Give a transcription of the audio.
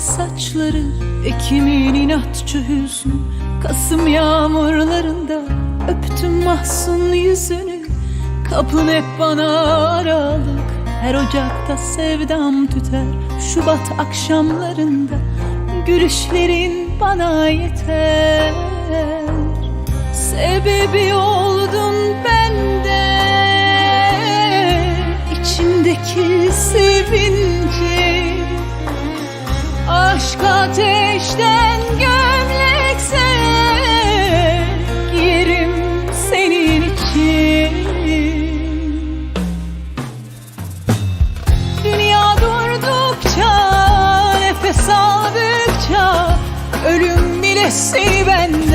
saçları Ekim'in inatçı hüznü Kasım yağmurlarında Öptüm mahzun yüzünü. Kapın hep bana aralık Her ocakta sevdam tüter. Şubat akşamlarında Gülüşlerin bana yeter. Sebebi oldun Aşk ateşten gömlekse Giyerim senin için. Dünya durdukça Nefes aldıkça Ölüm bile seni benden